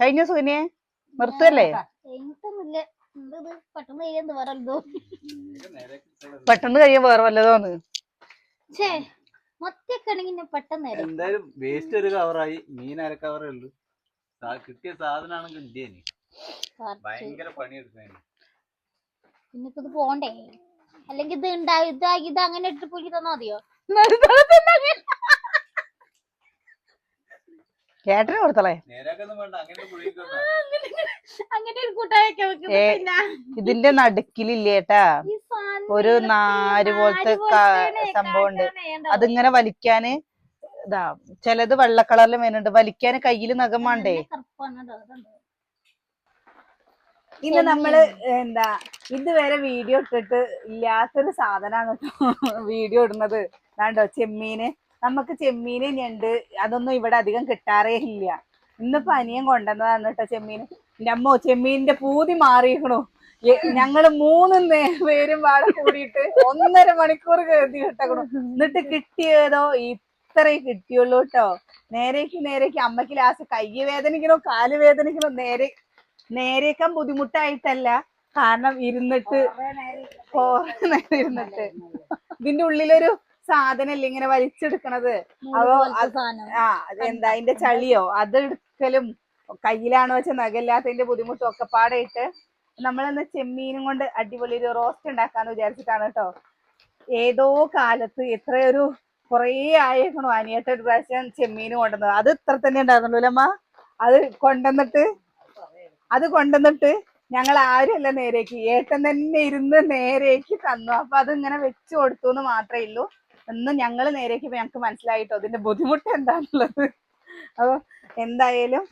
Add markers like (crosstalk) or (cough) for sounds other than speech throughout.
കഴിഞ്ഞ സുനിയെ നിർത്തല്ലേ പെട്ടെന്ന് കഴിയാൻ വേറെ വല്ലതോന്ന് എന്തായാലും വേസ്റ്റ് ഒരു കവറായി മീൻ അര കവറേ ഉള്ളൂ. സാ- കിട്ടിയ സാധനമാണെങ്കിൽ ഇന്ത്യന് ഭയങ്കര പണിയെടുക്കാൻ ഇത് പോണ്ടേ? അല്ലെങ്കിൽ ഇത് ഉണ്ടായി ഇതാക്കി ഇത് അങ്ങനെ ഇട്ട് പുലി തന്നാ മതിയോ (laughs) ചേട്ടന് കൊടുത്തളേ നേരാക്കൊന്നും വേണ്ട അങ്ങനെ പുള്ളിക്കൊന്നും അങ്ങനെ ഒരു കൂട്ടായൊക്കെ വെക്കുന്നത് ഏ, കൊടുത്തളേ ഇതിന്റെ നടുക്കിലില്ലേട്ടാ ഒരു നാര് പോലത്തെ സംഭവം ഉണ്ട്? അതിങ്ങനെ വലിക്കാന് ഇതാ ചിലത് വെള്ള കളറിൽ മേനുണ്ട് വലിക്കാന് കയ്യിൽ നഖം വേണ്ടേ. ഇന്ന് നമ്മൾ എന്താ ഇതുവരെ വീഡിയോ ഇട്ടിട്ട് ഇല്ലാത്തൊരു സാധനമാണ് കേട്ടോ വീഡിയോ ഇടുന്നത്. കണ്ടോ ചെമ്മീന്? നമുക്ക് ചെമ്മീന് ഞണ്ട് അതൊന്നും ഇവിടെ അധികം കിട്ടാറേ ഇല്ല. ഇന്നിപ്പോ അനിയൻ കൊണ്ടുവന്നതാണ് കേട്ടോ ചെമ്മീൻ. എന്റെ അമ്മോ ചെമ്മീനിന്റെ പൂതി മാറിയിരിക്കണു. ഞങ്ങൾ മൂന്ന് പേരും വാട കൂടിയിട്ട് ഒന്നര മണിക്കൂർ കരുതി കിട്ടക്കണു. എന്നിട്ട് കിട്ടിയതോ? ഇത്രേ കിട്ടിയുള്ളൂ കേട്ടോ. നേരേക്ക് നേരേക്ക് അമ്മയ്ക്ക് ലാസ്റ്റ് കയ്യ് വേദനിക്കണോ കാൽ വേദനിക്കണോ? നേരെ നേരേക്കാൻ ബുദ്ധിമുട്ടായിട്ടല്ല. കാരണം ഇരുന്നിട്ട് കുറെ നേരം ഇരുന്നിട്ട് ഇതിന്റെ ഉള്ളിലൊരു സാധനല്ലേ ഇങ്ങനെ വലിച്ചെടുക്കണത്? സാധനം. ആ അതെന്താ എന്താ അതിന്റെ ചളിയോ? അത് എടുക്കലും കയ്യിലാണോ വെച്ച നഖല്ലാത്തതിന്റെ ബുദ്ധിമുട്ടും ഒക്കെ പാടായിട്ട് നമ്മളെന്ന് ചെമ്മീനും കൊണ്ട് അടിപൊളി ഒരു റോസ്റ്റ് ഉണ്ടാക്കാന്ന് വിചാരിച്ചിട്ടാണ് കേട്ടോ. ഏതോ കാലത്ത് എത്രയൊരു കൊറേ ആയേക്കണു അനിയേട്ട ഒരു പ്രാവശ്യം ചെമ്മീൻ കൊണ്ടുവന്നത്. അത് ഇത്ര തന്നെ ഉണ്ടായിരുന്നുള്ളൂ അമ്മ? അത് കൊണ്ടുവന്നിട്ട് അത് കൊണ്ടുവന്നിട്ട് ഞങ്ങൾ ആരുമല്ല നേരേക്ക്. ഏട്ടൻ തന്നെ ഇരുന്ന് നേരേക്ക് തന്നു. അപ്പൊ അത് ഇങ്ങനെ വെച്ചു കൊടുത്തു എന്ന് മാത്രമേ ഉള്ളൂ. എന്ന് ഞങ്ങൾ നേരേക്ക് ഞങ്ങൾക്ക് മനസ്സിലായിട്ടോ? അതിന്റെ ബുദ്ധിമുട്ട് എന്താണുള്ളത് അപ്പൊ എന്തായാലും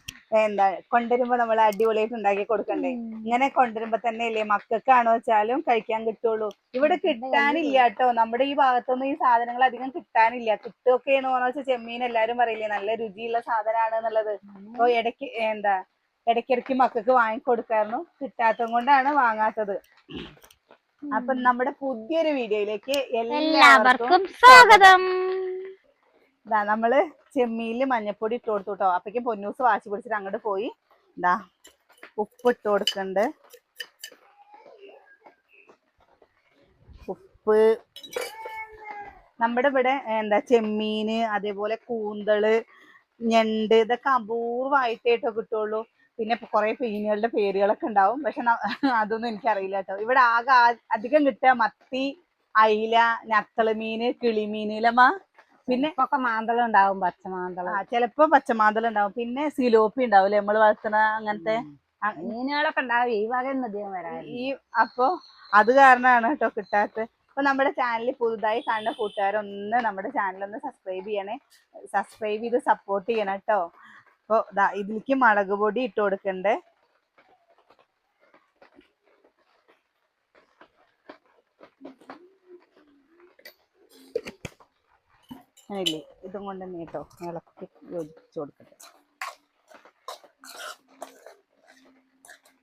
എന്താ കൊണ്ടുവരുമ്പോ നമ്മൾ അടിപൊളിയായിട്ട് ഉണ്ടാക്കി കൊടുക്കണ്ടേ? ഇങ്ങനെ കൊണ്ടുവരുമ്പോ തന്നെ അല്ലേ മക്കൾക്കാണോ വെച്ചാലും കഴിക്കാൻ കിട്ടുള്ളൂ. ഇവിടെ കിട്ടാനില്ല കേട്ടോ. നമ്മുടെ ഈ ഭാഗത്തൊന്നും ഈ സാധനങ്ങൾ അധികം കിട്ടാനില്ല. കിട്ടുമൊക്കെ എന്ന് വെച്ചാൽ ചെമ്മീൻ എല്ലാരും പറയില്ലേ നല്ല രുചിയുള്ള സാധനമാണ് എന്നുള്ളത്. അപ്പൊ ഇടയ്ക്ക് എന്താ ഇടയ്ക്കിടയ്ക്ക് മക്കൾക്ക് വാങ്ങിക്കൊടുക്കായിരുന്നു. കിട്ടാത്തത് കൊണ്ടാണ് വാങ്ങാത്തത്. അപ്പൊ നമ്മുടെ പുതിയൊരു വീഡിയോയിലേക്ക് എല്ലാവർക്കും സ്വാഗതം. ഇതാ നമ്മൾ ചെമ്മീനിൽ മഞ്ഞപ്പൊടി ഇട്ട് കൊടുത്തു കേട്ടോ. അപ്പഴേക്കും പൊന്നൂസ് വാശി പിടിച്ചിട്ട് അങ്ങോട്ട് പോയി. ഇതാ ഉപ്പ് ഇട്ട് കൊടുക്കണ്ട് ഉപ്പ്. നമ്മുടെ ഇവിടെ എന്താ ചെമ്മീന് അതേപോലെ കൂന്തൾ ഞണ്ട് ഇതൊക്കെ അപൂർവായിട്ടേട്ടോ കിട്ടുള്ളൂ. പിന്നെ കുറെ മീനുകളുടെ പേരുകളൊക്കെ ഉണ്ടാവും. പക്ഷെ അതൊന്നും എനിക്കറിയില്ല കേട്ടോ. ഇവിടെ ആകെ അധികം കിട്ടുക മത്തി അയില നത്തൾ മീന് കിളിമീന് ഇല്ലമ്മ പിന്നെ ഒക്കെ മാന്തളം ഉണ്ടാവും പച്ചമാന്തളം. ആ ചിലപ്പോ പച്ചമാന്തളം ഉണ്ടാവും. പിന്നെ സിലോപ്പി ഉണ്ടാവും അല്ലെ നമ്മൾ വളർത്തുന്ന അങ്ങനത്തെ മീനുകളൊക്കെ ഉണ്ടാവും. ഈ വക അധികം വരാൻ ഈ അപ്പൊ അത് കാരണമാണ് കേട്ടോ കിട്ടാത്തത്. അപ്പൊ നമ്മുടെ ചാനൽ പുതുതായി കാണുന്ന കൂട്ടുകാരൊന്ന് നമ്മുടെ ചാനൽ ഒന്ന് സബ്സ്ക്രൈബ് ചെയ്യണേ. സബ്സ്ക്രൈബ് ചെയ്ത് സപ്പോർട്ട് ചെയ്യണം കേട്ടോ. അപ്പൊ ദാ ഇതിലേക്ക് മുളക് പൊടി ഇട്ട് കൊടുക്കണ്ടേ. അങ്ങനില്ലേ ഇതും കൊണ്ട് തന്നെ കേട്ടോ ഇളക്കി യോജിപ്പിച്ച് കൊടുക്കട്ടെ.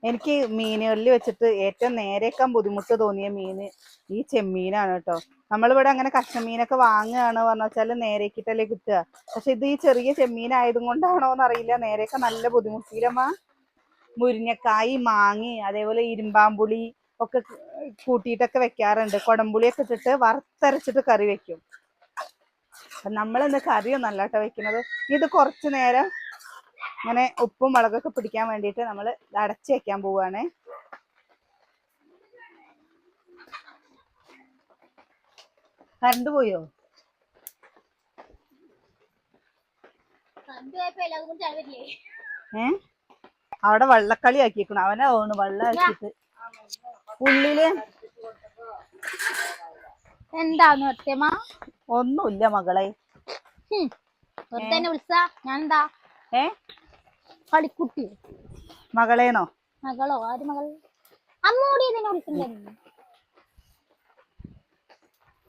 എനിക്ക് മീനുകളിൽ വെച്ചിട്ട് ഏറ്റവും നേരേക്കാൻ ബുദ്ധിമുട്ട് തോന്നിയ മീന് ഈ ചെമ്മീനാണ് കേട്ടോ. നമ്മളിവിടെ അങ്ങനെ കഷ്ണമീനൊക്കെ വാങ്ങുകയാണ് പറഞ്ഞു വെച്ചാൽ നേരേക്കിട്ടല്ലേ കിട്ടുക. പക്ഷെ ഇത് ഈ ചെറിയ ചെമ്മീൻ ആയതും കൊണ്ടാണോ എന്നറിയില്ല നേരെയൊക്കെ നല്ല ബുദ്ധിമുട്ടിയില്ലമ്മ മുരിങ്ങക്കായി മാങ്ങി അതേപോലെ ഇരുമ്പാമ്പുളി ഒക്കെ കൂട്ടിയിട്ടൊക്കെ വെക്കാറുണ്ട്. കൊടംപുളിയൊക്കെ ഇട്ടിട്ട് വറുത്തരച്ചിട്ട് കറി വെക്കും. നമ്മളിന്ന് കറിയൊന്നല്ല കേട്ടോ വെക്കുന്നത്. ഇത് കുറച്ചു നേരം ഇങ്ങനെ ഉപ്പും മുളകൊക്കെ പിടിക്കാൻ വേണ്ടിയിട്ട് നമ്മൾ അടച്ചു വെക്കാൻ പോവുകയാണ്. കറണ്ട് പോയോ കണ്ടു പോയപ്പോ എല്ലാവർക്കും ചാടില്ലേ ഏ? അവിടെ വള്ളക്കളി ആക്കിക്കണം അവനെ ഓണ് വള്ളാക്കിട്ട് ഉള്ളിൽ? എന്താന്ന് സത്യമാ ഒന്നുമില്ല മകളെ. വിളിച്ച? ഞാൻ എന്താ ഏ? കളിക്കുട്ടി. മകളേനോ മകളോ? ആര് മകൾ അമ്മോടി ഇതിനെ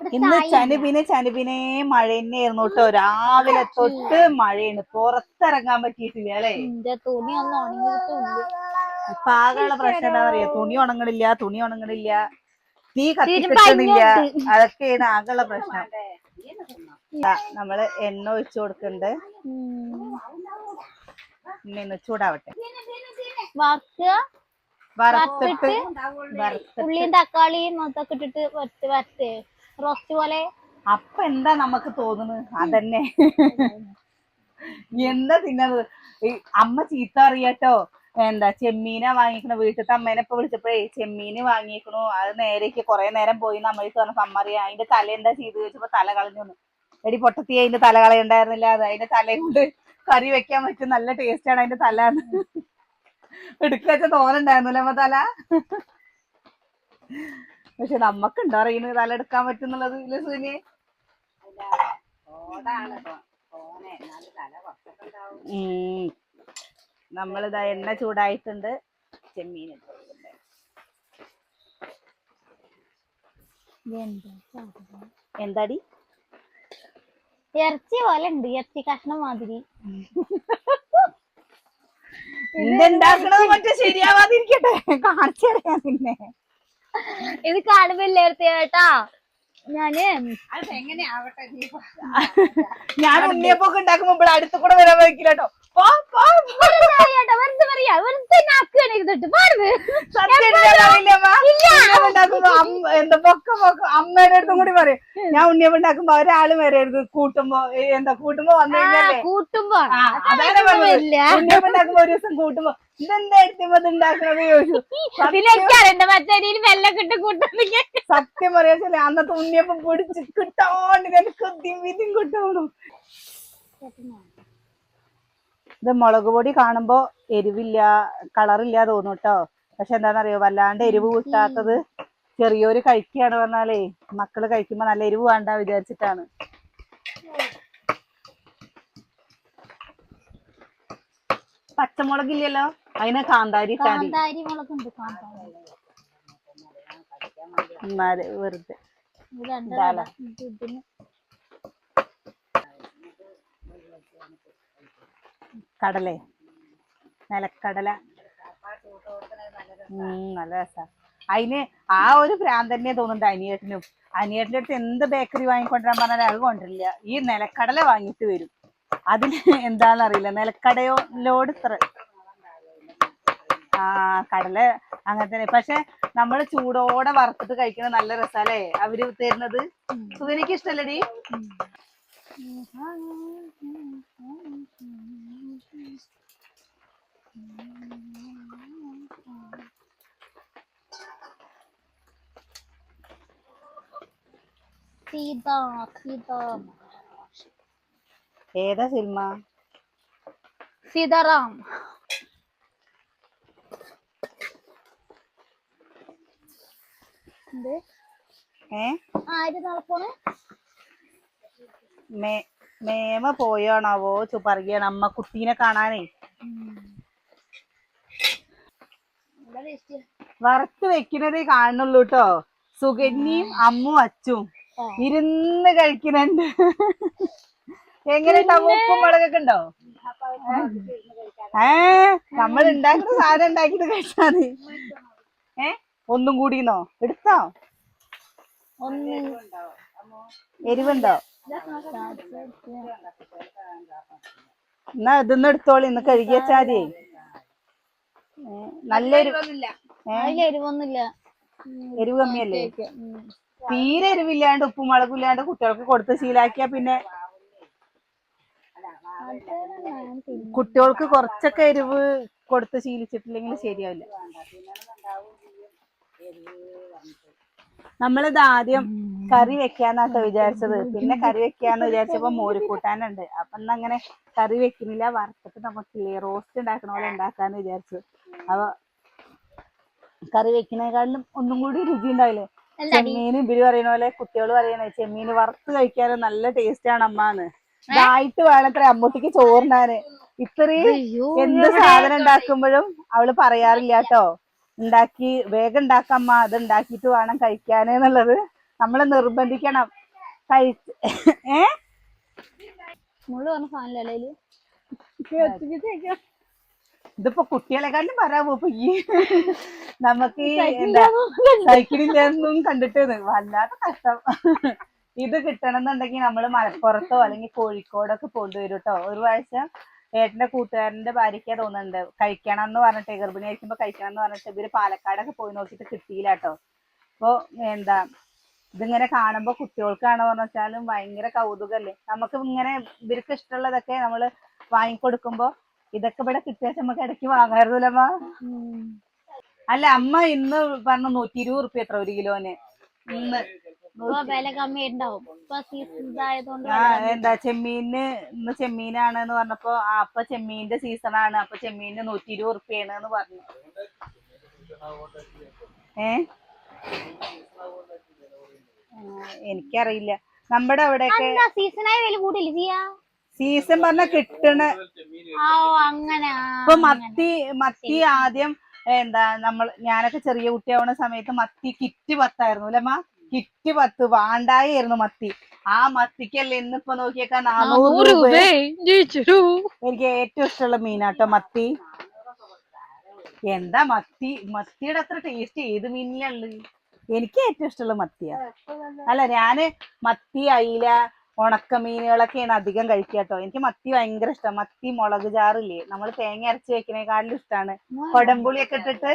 ഇന്ന് ചനുപിനെ ചനുപിനെ മഴ തന്നെയായിരുന്നു കേട്ടോ. രാവിലെ തൊട്ട് മഴയാണ്. പുറത്തിറങ്ങാൻ പറ്റിയിട്ടില്ല അല്ലേ? തുണി ഒന്നും ഉണങ്ങി കിട്ടുള്ളൂ ഇപ്പൊ ആകെയുള്ള പ്രശ്നം എന്താ പറയാ തുണി ഉണങ്ങണില്ല തുണി ഉണങ്ങണില്ല. തീ കത്തിക്കിട്ടുന്നില്ല അതൊക്കെയാണ് ആകെയുള്ള പ്രശ്നം. നമ്മൾ എണ്ണ ഒഴിച്ചു കൊടുക്കണ്ട് ഇന്ന് ചൂടാവട്ടെ. വറുത്തിട്ട് ഉള്ളിയും തക്കാളിയും മൊത്തം ഇട്ടിട്ട് വറുത്ത് വറുത്ത്. റോസ്റ്റ് പോലെ അപ്പൊ എന്താ നമുക്ക് തോന്നുന്നത്? അതന്നെ. എന്താ തിന്നത്? ഈ അമ്മ ചീത്ത അറിയാട്ടോ. എന്താ ചെമ്മീന വാങ്ങിക്കണ? വീട്ടിലത്തെ അമ്മേനെ ഇപ്പൊ വിളിച്ചപ്പോഴേ ചെമ്മീന് വാങ്ങിക്കണു അത് നേരേക്ക് കുറെ നേരം പോയി നമ്മൾക്ക് പറഞ്ഞ സമ്മറിയ അതിന്റെ തല എന്താ ചെയ്ത് ചോദിച്ചപ്പോ തല കളഞ്ഞു. എടി പൊട്ടത്തി അതിന്റെ തല കളയുണ്ടായിരുന്നില്ല. അത് അതിന്റെ തലയും കൊണ്ട് കറി വെക്കാൻ പറ്റും നല്ല ടേസ്റ്റ് ആണ് അതിന്റെ തല എടുക്ക വെച്ച തോന്നുന്നുണ്ടായിരുന്നല്ലോ അമ്മ തല. പക്ഷെ നമ്മക്കുണ്ടോ അറിയുന്നത് തല എടുക്കാൻ പറ്റുന്നുള്ളത് ഇല്ല സുനി? ഉം. നമ്മളിതാ എണ്ണ ചൂടായിട്ടുണ്ട്. ചെമ്മീൻ ഇട്ടിട്ടുണ്ട് എന്താടി? ഇറച്ചി പോലെ ഉണ്ട്. ഇറച്ചി കഷ്ണം മാതിരി. ഇതെന്താക്കണത് മറ്റേ ശരിയാവാതിരിക്കട്ടെ? കാണിച്ചറിയാം പിന്നെ ഇത് കാണുമ്പോ എല്ലായിടത്തും കേട്ടാ ഞാൻ ഞാൻ ഉണ്ണിയപ്പൊക്കെ ഉണ്ടാക്കുമ്പോ ഇവിടെ അടുത്ത് കൂടെ വരാൻ വയ്ക്കില്ല കേട്ടോ അടുത്തും കൂടി പറയും. ഞാൻ ഉണ്ണിയപ്പം ഉണ്ടാക്കുമ്പോ ഒരാൾ വരരുത്. കൂട്ടുമ്പോ എന്താ കൂട്ടുമ്പോ വന്നു കഴിഞ്ഞാൽ കൂട്ടുമ്പോ. അതാണ് ഉണ്ണിയപ്പം ഉണ്ടാക്കുമ്പോ ഒരു ദിവസം കൂട്ടുമ്പോ വെല്ലൊക്കെ ഇട്ട് സത്യം പറയാ അന്നത്തെ ഉണ്ണിയപ്പം പൊടിച്ച് കിട്ടാണ്ട് എനിക്ക് വിധിയും കിട്ടണു ഇത് മുളക് പൊടി കാണുമ്പോ എരിവില്ല കളറില്ല തോന്നു കേട്ടോ പക്ഷെ എന്താണെന്നറിയോ വല്ലാണ്ട് എരിവ് കൂട്ടാത്തത് ചെറിയൊരു കഴിക്കുകയാണ് പറഞ്ഞാലേ മക്കൾ കഴിക്കുമ്പോ നല്ല എരിവ് വേണ്ട വിചാരിച്ചിട്ടാണ്. പച്ചമുളകില്ലല്ലോ അതിന് കാന്താരി ഇട്ടാ മതി. കാന്താരി മുളകുണ്ട് കാന്താരി. എന്നാൽ വെറുതെ. കടലേ. നിലക്കടല. നല്ല രസാ. അതിന് ആ ഒരു ഭ്രാന്ത് തന്നെ തോന്നുന്നുണ്ട് അനിയേട്ടനും. അനിയേട്ടന്റെ അടുത്ത് എന്ത് ബേക്കറി വാങ്ങിക്കൊണ്ടിരാൻ പറഞ്ഞാൽ അത് കൊണ്ടില്ല ഈ നിലക്കടല വാങ്ങിയിട്ട് വരും. അതിന് എന്താണെന്നറിയില്ല ഇത്ര ആ കടല അങ്ങനെ തന്നെ പക്ഷെ നമ്മൾ ചൂടോടെ വറുത്തിട്ട് കഴിക്കുന്ന നല്ല രസാലേ അവർ തരുന്നത്? സുഖനിക്ക് ഇഷ്ടല്ലടി ഏതാ സിനിമ? സീതാറാം എന്ത് ഏ ആര് നാളെ പോണേ മേ മേമ പോയാണാവോ? ചു പറയാണ് അമ്മ കുട്ടീനെ കാണാനേ. വറുത്ത് വെക്കുന്നതേ കാണുള്ളൂ കേട്ടോ സുഗന്യും അമ്മു അച്ചും. ഇരുന്ന് കഴിക്കുന്നുണ്ട് എങ്ങനെയാ ഉപ്പും മുളകൊക്കെ ഉണ്ടോ? ഏ? നമ്മൾ ഉണ്ടാക്കുന്ന സാധനം ഉണ്ടാക്കിട്ട് കഴിച്ചാ മതി. ഏ? ഒന്നും കൂടിന്നോ? എടുത്തോ? ഒന്ന് എരിവുണ്ടോ? എന്നാ ഇതൊന്നും എടുത്തോളി ഇന്ന് കഴുകി വെച്ചാ മതി നല്ല എരിവൊന്നുമില്ല. എരിവ് കമ്മിയല്ലേ. തീരെ എരിവില്ലാണ്ട് ഉപ്പും മുളകും ഇല്ലാണ്ട് കുട്ടികൾക്ക് കൊടുത്ത് ശീലാക്കിയാ പിന്നെ കുട്ടികൾക്ക് കുറച്ചൊക്കെ എരിവ് കൊടുത്ത് ശീലിച്ചിട്ടില്ലെങ്കിൽ ശരിയാവില്ല. നമ്മളിത് ആദ്യം കറി വെക്കാന്നാട്ടോ വിചാരിച്ചത്. പിന്നെ കറി വെക്കാന്ന് വിചാരിച്ചപ്പോ മോര് കൂട്ടാനുണ്ട് അപ്പൊ ഇന്ന് അങ്ങനെ കറി വെക്കുന്നില്ല. വറുത്തിട്ട് നമുക്കില്ലേ റോസ്റ്റ് ഉണ്ടാക്കണ പോലെ ഉണ്ടാക്കാന്ന് വിചാരിച്ചു. അപ്പൊ കറി വെക്കുന്നതിനെക്കാളും ഒന്നും കൂടി രുചി ഉണ്ടാവില്ലേ? ചെമ്മീൻ ഇവർ പറയുന്ന പോലെ കുട്ടികൾ പറയുന്ന ചെമ്മീൻ വറുത്ത് കഴിക്കാൻ നല്ല ടേസ്റ്റ് ആണ് അമ്മാന്ന്. ഇതായിട്ട് വേണത്ര അമ്മൂട്ടിക്ക് ചോറിനാന് ഇത്രയും എന്ത് സാധനം ഉണ്ടാക്കുമ്പോഴും അവൾ പറയാറില്ല കേട്ടോ ഉണ്ടാക്കി വേഗം ഉണ്ടാക്കമ്മ അത് ഉണ്ടാക്കിയിട്ട് വേണം കഴിക്കാൻ എന്നുള്ളത്. നമ്മളെ നിർബന്ധിക്കണം. കഴിച്ച് ഏ? മുള്ളു പറഞ്ഞ സാധനല്ലേ ഇതിപ്പോ കുട്ടികളെക്കാളും പറയാമോ ഇപ്പൊ ഈ നമുക്ക് സൈക്കിളില്ലെന്നും കണ്ടിട്ട് വല്ലാത്ത കഷ്ടം. ഇത് കിട്ടണം എന്നുണ്ടെങ്കിൽ നമ്മൾ മലപ്പുറത്തോ അല്ലെങ്കിൽ കോഴിക്കോടൊക്കെ കൊണ്ടുവരും കേട്ടോ ഒരു പ്രാവശ്യം ഏട്ടന്റെ കൂട്ടുകാരന്റെ ഭാര്യയ്ക്ക് തോന്നുന്നുണ്ട്. കഴിക്കണം എന്ന് പറഞ്ഞിട്ട് ഗർഭിണി ആയിരിക്കുമ്പോ കഴിക്കണം എന്ന് പറഞ്ഞിട്ട് ഇവർ പാലക്കാടൊക്കെ പോയി നോക്കിയിട്ട് കിട്ടിയില്ല കേട്ടോ. അപ്പൊ എന്താ ഇതിങ്ങനെ കാണുമ്പോ കുട്ടികൾക്കാണ് പറഞ്ഞു വെച്ചാലും ഭയങ്കര കൗതുകല്ലേ. നമുക്ക് ഇങ്ങനെ ഇവർക്ക് ഇഷ്ടമുള്ളതൊക്കെ നമ്മൾ വാങ്ങിക്കൊടുക്കുമ്പോ ഇതൊക്കെ ഇവിടെ കിട്ടിയ നമുക്ക് ഇടയ്ക്ക് വാങ്ങാറുന്നില്ലമ്മ അല്ല അമ്മ ഇന്ന് പറഞ്ഞു നൂറ്റി ഇരുപത് റുപ്യ എത്ര ഒരു കിലോന്? ഇന്ന് വില കമ്മി ഉണ്ടാവും ഇപ്പൊ സീസൺ ഇതായതുകൊണ്ട് ആ എന്താ ചെമ്മീന് ഇന്ന് ചെമ്മീനാണ് എന്ന് പറഞ്ഞപ്പോ ആ അപ്പൊ ചെമ്മീന്റെ സീസൺ ആണ്. അപ്പൊ ചെമ്മീന് നൂറ്റി ഇരുപത് റുപ്യാണ് എന്ന് പറഞ്ഞു. ഏ? ആ, എനിക്കറിയില്ല. നമ്മുടെ അവിടെയൊക്കെ എന്താ സീസണായി വില കൂടില്ല ചെയ്യാ സീസൺ പറഞ്ഞ കിട്ടണ ആ ഓ അങ്ങനെ ആ, ഇപ്പൊ മത്തി മത്തി ആദ്യം എന്താ നമ്മൾ ഞാനൊക്കെ ചെറിയ കുട്ടിയാവുന്ന സമയത്ത് മത്തി കിറ്റ് പത്തായിരുന്നു അല്ലമ്മ കിറ്റ് പത്ത് വാണ്ടായിരുന്നു മത്തി. ആ മത്തിക്കല്ലേ ഇന്നിപ്പോ നോക്കിയേക്കാ നാനൂറ് രൂപ. എനിക്ക് ഏറ്റവും ഇഷ്ടമുള്ള മീനാട്ടോ മത്തി. എന്താ മത്തി? മത്തിയുടെ അത്ര ടേസ്റ്റ് ഏത് മീനിലുള്ളത്? എനിക്ക് ഏറ്റവും ഇഷ്ടമുള്ള മത്തിയാ. അല്ല ഞാൻ മത്തി അയില ഉണക്ക മീനുകളൊക്കെയാണ് അധികം കഴിക്കുക കേട്ടോ. എനിക്ക് മത്തി ഭയങ്കര ഇഷ്ടം. മത്തി മുളക് ചാറില്ലേ നമ്മൾ തേങ്ങ അരച്ച് വെക്കണേക്കാളും ഇഷ്ടമാണ് കൊടംപുളിയൊക്കെ ഇട്ടിട്ട്.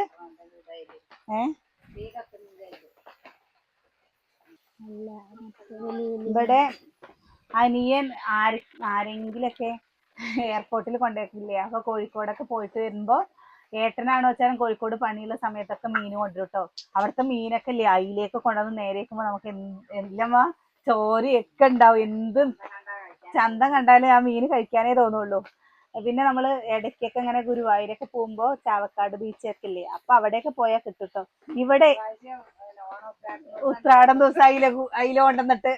ഏ അല്ല, മറ്റേ വലിയ വലിയ ഇവിടെ അനിയൻ ആര് ആരെങ്കിലൊക്കെ എയർപോർട്ടിൽ കൊണ്ടുപോയിട്ടില്ലേ അപ്പൊ കോഴിക്കോടൊക്കെ പോയിട്ട് വരുമ്പോ ഏട്ടനാണോ വെച്ചാലും കോഴിക്കോട് പണിയുള്ള സമയത്തൊക്കെ മീൻ കൊണ്ടുവരും കേട്ടോ അവിടുത്തെ മീനൊക്കെ ഇല്ലേ അയിലേക്ക് കൊണ്ടുവന്ന് നേരെ വെക്കുമ്പോ നമുക്ക് എല്ലാം ചോരയൊക്കെ ഉണ്ടാവും. എന്തും ചന്തം കണ്ടാലേ ആ മീൻ കഴിക്കാനേ തോന്നുള്ളൂ. പിന്നെ നമ്മൾ ഇടയ്ക്കൊക്കെ ഇങ്ങനെ ഗുരുവായൂരൊക്കെ പോകുമ്പോ ചാവക്കാട് ബീച്ചൊക്കെ ഇല്ലേ അപ്പൊ അവിടെയൊക്കെ പോയാൽ കിട്ടും ട്ടോ. ഇവിടെ ഉത്രാടം ദിവസം അയില അയില കൊണ്ടുവന്നിട്ട്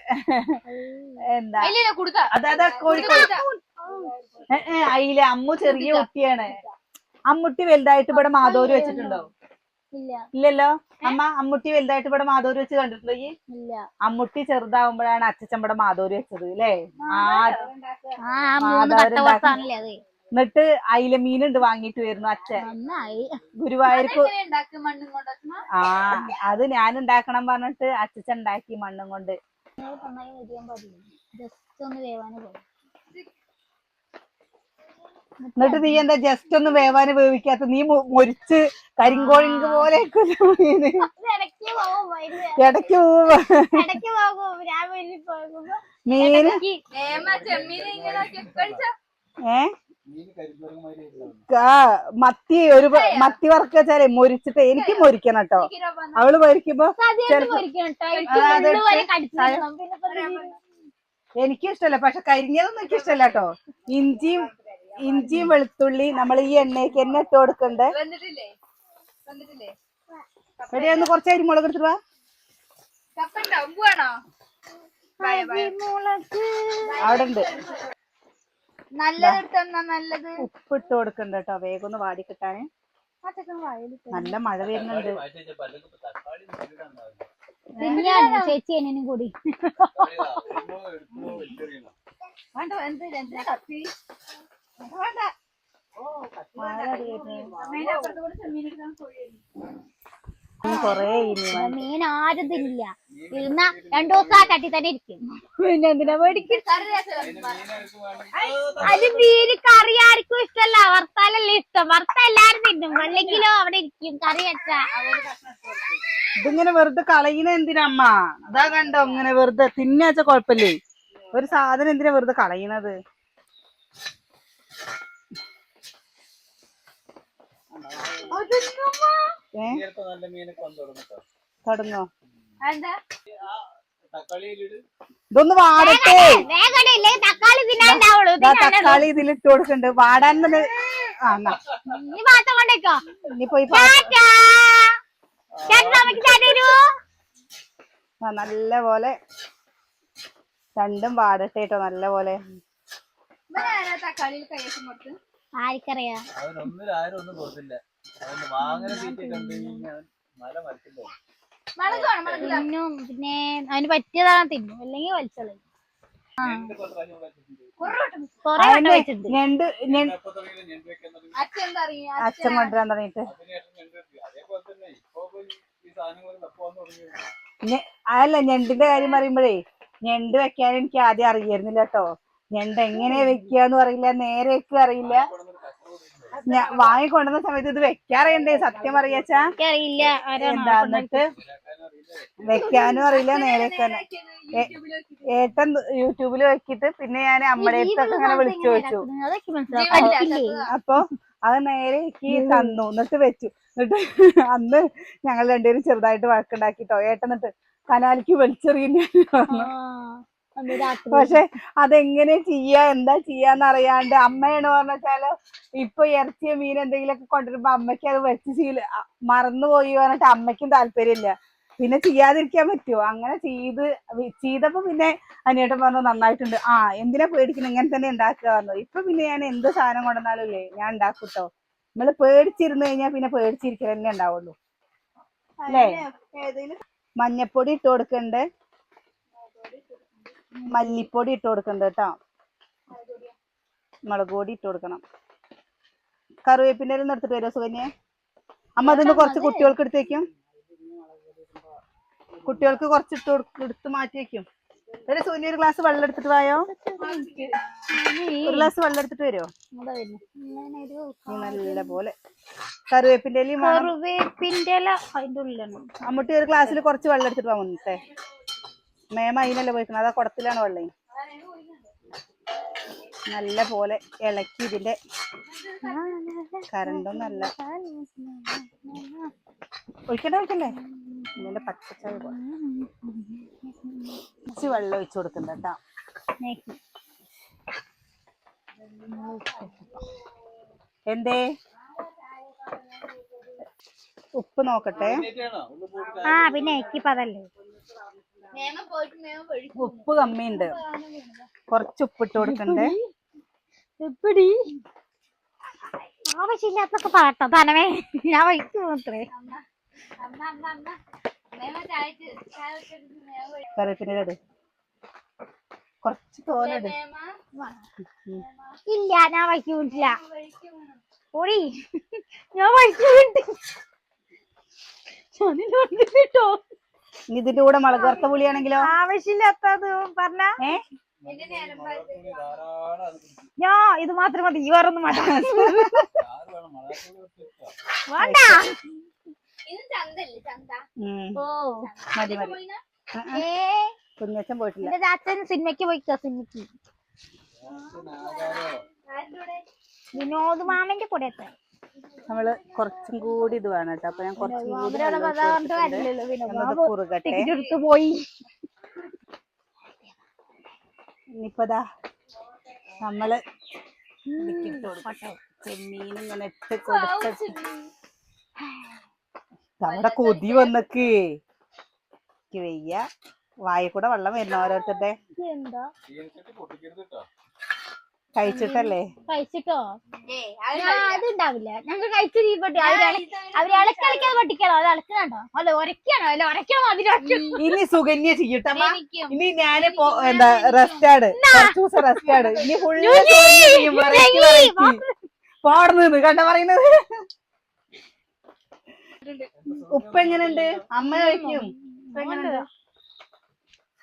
എന്താ? അതായത് അതെ കോഴിക്കോട്. അയില അമ്മു ചെറിയ കുട്ടിയാണ്. അമ്മുട്ടി വലുതായിട്ട് ഇവിടെ മാധോര് വെച്ചിട്ടുണ്ടോ? ഇല്ല. ഇല്ലല്ലോ? അമ്മ അമ്മുട്ടി വലുതായിട്ട് ഇവിടെ മാധോര് വെച്ച് കണ്ടിട്ടുണ്ടോ ഈ? അമ്മുട്ടി ചെറുതാവുമ്പോഴാണ് അച്ഛൻ ഇവിടെ മാധോര് വെച്ചത് അല്ലേ ആ ആ എന്നിട്ട് അയില മീനുണ്ട് വാങ്ങിയിട്ട് വരുന്നു അച്ഛൻ. ഗുരുവായൂർക്ക് ആ അത് ഞാൻ ഉണ്ടാക്കണം പറഞ്ഞിട്ട് അച്ഛൻ ഉണ്ടാക്കി മണ്ണും കൊണ്ട്. എന്നിട്ട് നീ എന്താ ജസ്റ്റ് ഒന്ന് വേവാന് വേവിക്കാത്ത? നീ മൊരിച്ച് കരിങ്കോഴിങ്ക് പോലെ ഇടയ്ക്ക് മീന്? ഏ? മത്തി ഒരു മത്തി വറക്ക വെച്ചാലേ മൊരിച്ചിട്ട് എനിക്ക് മൊരിക്കണം കേട്ടോ. അവൾ മൊരിക്കുമ്പോ എനിക്കും ഇഷ്ടമല്ല പക്ഷെ കരിഞ്ഞതൊന്നും എനിക്ക് ഇഷ്ടമല്ല കേട്ടോ. ഇഞ്ചിയും ഇഞ്ചിയും വെളുത്തുള്ളി നമ്മൾ ഈ എണ്ണയ്ക്ക് എണ്ണ ഇട്ട് കൊടുക്കണ്ടേ? ഇവിടെ ഒന്ന് കുറച്ച് അരിമുളക് എടുത്തിട്ട് വാ. അവിടെ ഉണ്ട്. നല്ലത്. ഉപ്പ് ഇട്ട് കൊടുക്കണ്ട കേട്ടോ വേഗം ഒന്ന് വാടി കിട്ടാന്. നല്ല മഴ വരുന്നുണ്ട്. ചേച്ചി എന്നും കൂടി. മീൻ ആരും തിന്നില്ല. ഇരുന്ന രണ്ടു ദിവസം ആ കട്ടി തന്നെ ഇരിക്കും. പിന്നെ എന്തിനാ മേടിക്കും അത് മീന് കറി ആർക്കും ഇഷ്ടല്ല. വറുത്താലല്ലേ ഇഷ്ടം. വറുത്ത എല്ലാരും തിന്നും. അല്ലെങ്കിലോ അവിടെ ഇരിക്കും കറി വെച്ചാ. ഇതിങ്ങനെ വെറുതെ കളയുന്ന എന്തിനമ്മ അതാ കണ്ടോ ഇങ്ങനെ വെറുതെ തിന്നാച്ച കൊഴപ്പില്ലേ ഒരു സാധനം എന്തിനാ വെറുതെ കളയണത്? തുടങ്ങോ തക്കാളിയിലിട് ഇതൊന്ന് വാടട്ടെ. തക്കാളി ഇതിൽ ഇട്ട് കൊടുക്കണ്ട്. വാടാൻ ഇനിയിപ്പോ ഈ നല്ല പോലെ രണ്ടും വാടട്ടെ കേട്ടോ നല്ല പോലെ ആർക്കറിയാ. ആരും ഒന്നും കൊടുത്തില്ല. അവന് വാങ്ങന തീറ്റ കണ്ടു കഴിഞ്ഞാൽ അവൻ മല തിന്നും പിന്നെ അതിന് പറ്റിയതാണ് തിന്നും അല്ലെങ്കിൽ വലിച്ചോളൂ കൊറേ വെച്ചിട്ടുണ്ട്. ഞണ്ട് ഞണ്ട്. എപ്പോ തുടങ്ങിയാലും ഞണ്ട് വെക്കാൻ തുടങ്ങി അച്ഛൻ കൊണ്ടുവരാൻ തുടങ്ങിട്ട് അതല്ല ഞണ്ടിന്റെ കാര്യം പറയുമ്പോഴേ ഞണ്ട് വെക്കാൻ എനിക്ക് ആദ്യം അറിയായിരുന്നില്ല കേട്ടോ. ഞണ്ട് എങ്ങനെ വെക്കാന്ന് അറിയില്ല നേരെ വെക്കുക അറിയില്ല. ഞാൻ വാങ്ങിക്കൊണ്ടുവന്ന സമയത്ത് ഇത് വെക്കാറിയണ്ടേ? സത്യം അറിയാച്ചാ എനിക്കറിയില്ല ആരാണ് എന്താ എന്നിട്ട്? വെക്കാനും അറിയില്ല നേരെ തന്നെ. ഏട്ടൻ യൂട്യൂബിൽ വെക്കിട്ട് പിന്നെ ഞാൻ അമ്മയുടെ അടുത്തൊക്കെ അങ്ങനെ വിളിച്ചു വെച്ചു അപ്പൊ അത്. നേരെ എനിക്ക് തന്നു. എന്നിട്ട് വെച്ചു. എന്നിട്ട് അന്ന് ഞങ്ങൾ രണ്ടുപേരും ചെറുതായിട്ട് വഴക്കുണ്ടാക്കിട്ടോ. ഏട്ടൻ എന്നിട്ട് കനാലിക്ക് വെളിച്ചെറിയുന്ന പക്ഷെ അതെങ്ങനെ ചെയ്യാ എന്താ ചെയ്യാന്ന് അറിയാണ്ട് അമ്മയാണ് പറഞ്ഞാൽ ഇപ്പൊ ഇറച്ചിയോ മീൻ എന്തെങ്കിലുമൊക്കെ കൊണ്ടുവരുമ്പോ അമ്മയ്ക്ക് അത് വെച്ച് ശീല മറന്നുപോയി പറഞ്ഞിട്ട് അമ്മയ്ക്കും താല്പര്യമില്ല. പിന്നെ ചെയ്യാതിരിക്കാൻ പറ്റുമോ അങ്ങനെ ചെയ്ത് ചെയ്തപ്പോ പിന്നെ അനിയേട്ടൻ പറഞ്ഞു നന്നായിട്ടുണ്ട്. ആ എന്തിനാ പേടിക്കുന്നത് ഇങ്ങനെ തന്നെ ഉണ്ടാക്കുക പറഞ്ഞു. ഇപ്പൊ പിന്നെ ഞാൻ എന്ത് സാധനം കൊണ്ടുവന്നാലും ഇല്ലേ ഞാൻ ഉണ്ടാക്കൂട്ടോ നമ്മൾ പേടിച്ചിരുന്നു കഴിഞ്ഞാൽ പിന്നെ പേടിച്ചിരിക്കൽ തന്നെ ഉണ്ടാവുള്ളൂ. അല്ലേ? മഞ്ഞപ്പൊടി ഇട്ട് കൊടുക്കണ്ട്. മല്ലിപ്പൊടി ഇട്ട് കൊടുക്കണ്ട് കേട്ടോ മുളക് പൊടി ഇട്ട് കൊടുക്കണം. കറിവേപ്പിന്റെ എടുത്തിട്ട് വരുമോ സുകന്യെ? അമ്മ അതിന് കുറച്ച് കുട്ടികൾക്ക് എടുത്ത് വെക്കും. കുട്ടികൾക്ക് കുറച്ച് ഇട്ട് എടുത്ത് മാറ്റി വെക്കും ഒരു സൂര്യ ഒരു ഗ്ലാസ് വെള്ളം എടുത്തിട്ട് വായോ? ഒരു ഗ്ലാസ് വെള്ളം എടുത്തിട്ട് വരുമോ നല്ല പോലെ. കറിവേപ്പിന്റെ ഇലയും കറുവേപ്പിന്റെ ഇല അതിന്റെ ഉള്ളിലാണ്. അമ്മൂട്ടി ഒരു ഗ്ലാസ്സിൽ കുറച്ച് വെള്ളം എടുത്തിട്ട് വാ മുന്നത്തെ മേമ അതിനല്ലേ പോയിക്കണം അതാ കുടത്തിലാണ് വെള്ളം. നല്ല പോലെ ഇളക്കി ഇതിന്റെ കറണ്ടൊന്നല്ല ഒഴിക്കണ്ട ഒഴിക്കല്ലേ ഇതിന്റെ പച്ചച്ചായ പോലെ. കുറച്ച് വെള്ളം ഒഴിച്ചു കൊടുക്കണ്ട കേട്ടോ. എന്തേ? ഉപ്പ് നോക്കട്ടെ. ആ പിന്നെ എനിക്കിപ്പോ അതല്ലേ. ഉപ്പ് കമ്മിയുണ്ട്. കുറച്ച് ഉപ്പിട്ട് കൊടുക്കണ്ടേ? എപ്പടി? ആവശ്യമില്ലാത്തൊക്കെ പാട്ടോ തനവേ ഞാൻ വൈക്ക് മാത്രേ. കറിവേപ്പിന്റെ കുറച്ച് ഇല്ല ഞാൻ വീട്ടില്ല ഓടി. ഞാൻ ഇനി ഇതിന്റെ കൂടെ മുളക് വറുത്ത പുളിയാണെങ്കിലോ? ആവശ്യമില്ലാത്തത് പറഞ്ഞ? ഞാ ഇത് മാത്രം മതി. ഈ വേറൊന്നും വേണ്ട. ഓ. മതി മതി. കുഞ്ഞച്ഛൻ പോയിട്ടില്ല. എന്റെ അച്ഛൻ സിനിമയ്ക്ക് പോയിക്കോ സിനിമയ്ക്ക്. വിനോദ് മാമന്റെ കൂടെ എത്താൻ. നമ്മൾ കുറച്ചും കൂടി ഇത് വേണം കേട്ടോ. അപ്പൊ ഞാൻ കുറച്ചും കൂടി അവരവിടെ വെള്ളം ഒഴിച്ച് പറഞ്ഞിട്ട് കൊടുത്തിട്ടുണ്ട്. കാര്യമില്ലല്ലോ വിനോദ് ഒന്നത് മാമ കുറുകട്ടെ ടിക്കറ്റ് എടുത്ത് പോയി ഇനിയിപ്പതാ നമ്മൾ. ചെമ്മീൻ ഇങ്ങനെ ഇട്ട് കൊടുത്ത് നമ്മുടെ കൊതി വന്നക്ക്. വയ്യ. വായ കൂടെ വെള്ളം വരുന്ന ഓരോരുത്തരുടെ. കഴിച്ചിട്ടല്ലേ? കഴിച്ചിട്ടോ? ഞാൻ അത് ഉണ്ടാവില്ല ഞങ്ങൾ കഴിച്ചു തീപ്പെട്ടി അവർ അവർ ഇളക്കളിക്കാതെ പൊട്ടിക്കണോ അത് ഇളക്കണോ അല്ല ഉരക്കണോ അല്ല ഉരക്കണോ ഇനി സുകന്യ ചെയ്യട്ടമ്മ ഇനി ഞാൻ എന്താ റെസ്റ്റാണ് കുറച്ച് ദിവസം റെസ്റ്റാണ് ഇനി ഫുള്ള് പോടുന്നത് കണ്ട പറയുന്നത് ഉപ്പ് എങ്ങനെയുണ്ട് അമ്മ കഴിക്കും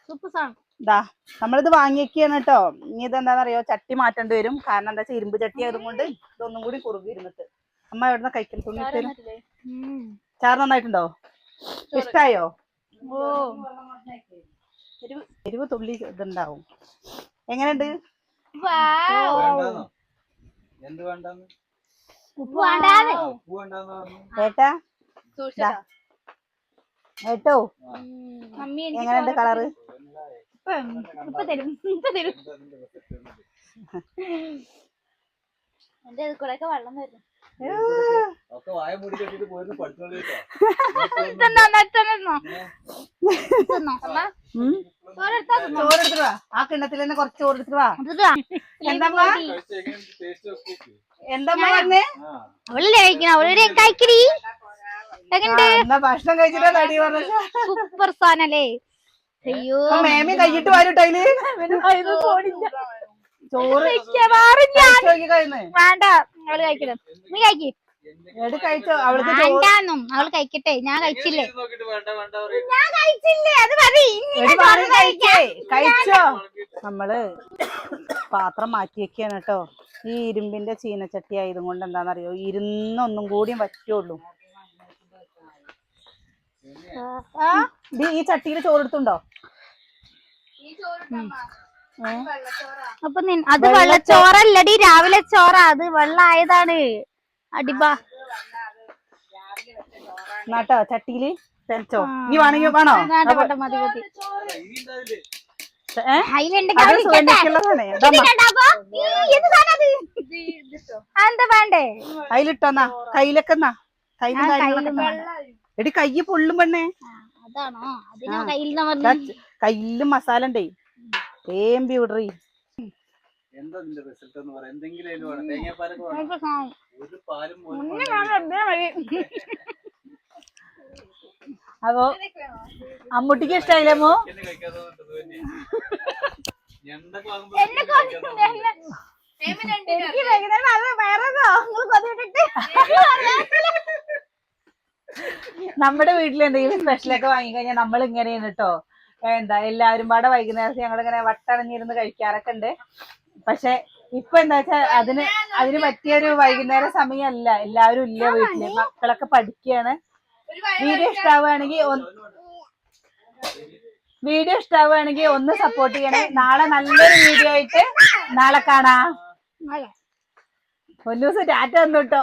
സൂപ്പർ സാണ് ദാ നമ്മളിത് വാങ്ങിയൊക്കെയാണ് കേട്ടോ. ഇനി ഇതെന്താണെന്നറിയോ ചട്ടി മാറ്റേണ്ടി വരും. കാരണം എന്താ വെച്ചാൽ ഇരുമ്പ് ചട്ടി ആയതുകൊണ്ട് ഇതൊന്നും കൂടി കുറുകി ഇരുന്നിട്ട്. അമ്മ എവിടുന്ന കഴിക്കൽ തുണി ചാർ ചാറ് നന്നായിട്ടുണ്ടോ? ഇഷ്ടായോ? ഓ. എരിവ് എരിവ് തുള്ളി ഇതുണ്ടാവും. എങ്ങനെയുണ്ട്? ഏട്ടാ എങ്ങനെയുണ്ട് കളറ്? ഉപ്പ് തരും ഉപ്പ് തരും. എന്റെ കൂടെ ഒക്കെ വെള്ളം വരും? ചോറെടുത്തിട്ട് വാ. ആ കിണ്ണത്തിൽ തന്നെ കുറച്ച് ചോറെടുത്തിട്ട് വാ. എന്താ എന്താ പറഞ്ഞേ? അവളല്ലേ കഴിക്കണ. അവളുടെ എന്നാ ഭക്ഷണം കഴിച്ചിട്ടാ തടി പറഞ്ഞ സൂപ്പർ സാധനല്ലേ? അയ്യോ. മേമി കൈയിട്ട് വാരിട്ടോ അതിൽ? ചോറ് കഴിയുന്നേ വേണ്ട അവൾ കഴിക്കണം നീ കഴിക്ക്. എടി കഴിച്ചോ? അവൾക്ക് ചോറ് വേണ്ടാന്നും. അവൾ കഴിക്കട്ടെ. ഞാൻ കഴിച്ചില്ലേ? നോക്കിട്ട് വേണ്ട വേണ്ട ഞാൻ കഴിച്ചില്ലേ? അത് മതി. കഴിച്ചേ? കഴിച്ചോ നമ്മൾ പാത്രം മാറ്റി വെക്കാണ് കേട്ടോ. ഈ ഇരുമ്പിന്റെ ചീനച്ചട്ടി ആയതും കൊണ്ട് എന്താണെന്നറിയോ? ഇരുന്നൊന്നും കൂടി പറ്റുള്ളൂ. ഡി, ഈ ചട്ടിയിൽ ചോറെടുത്തുണ്ടോ അപ്പൊ അത് വെള്ളച്ചോറല്ലടി രാവിലെ ചോറ. അത് വെള്ളായതാണ്. അടിബാ എന്നാട്ടോ ചട്ടിയിൽ തെളിച്ചോ? നീ വേണമെങ്കിൽ വേണോ? മതി മതി. ഇനി ഉണ്ടാവില്ലേ ഏ? അതിലുണ്ടെങ്കിൽ അത് അവിടെ ഇരിക്കട്ടെ. സുഖമുള്ളതാണ് ഇത് കണ്ടോ അപ്പൊ? ഈ, എന്ത് സാധനം അത്? ആ, എന്താ വേണ്ടേ? കയ്യിലിട്ടോന്നാ കയ്യിലൊക്കെ എന്നാ. കയ്യിലും. എടി കയ്യ് പൊള്ളും പെണ്ണേ. അതാണോ? അതിനാ. കയ്യിൽ കയ്യിലും മസാല ഉണ്ടേ. തേമ്പി വിടറി അപ്പൊ അമ്മൂട്ടിക്ക് ഇഷ്ടായില്ലേമോ. എനിക്ക് നമ്മുടെ വീട്ടിൽ എന്തെങ്കിലും സ്പെഷ്യലൊക്കെ വാങ്ങിക്കഴിഞ്ഞാൽ നമ്മൾ ഇങ്ങനെയാണ് കേട്ടോ എന്താ എല്ലാവരും പാടെ വൈകുന്നേരത്ത് ഞങ്ങൾ ഇങ്ങനെ വട്ടണഞ്ഞിരുന്ന് കഴിക്കാറൊക്കെ ഉണ്ട്. പക്ഷെ ഇപ്പൊ എന്താ വെച്ചാ അതിന് അതിന് പറ്റിയൊരു വൈകുന്നേര സമയമല്ല. എല്ലാവരും ഇല്ല വീട്ടിൽ. മക്കളൊക്കെ പഠിക്കുകയാണ് വീഡിയോ ഇഷ്ടാവുകയാണെങ്കിൽ വീഡിയോ ഇഷ്ടാവുകയാണെങ്കിൽ ഒന്ന് സപ്പോർട്ട് ചെയ്യണേ. നാളെ നല്ലൊരു വീഡിയോ ആയിട്ട് നാളെ കാണാം. ഒന്നു ദിവസം ടാറ്റ വന്നു കേട്ടോ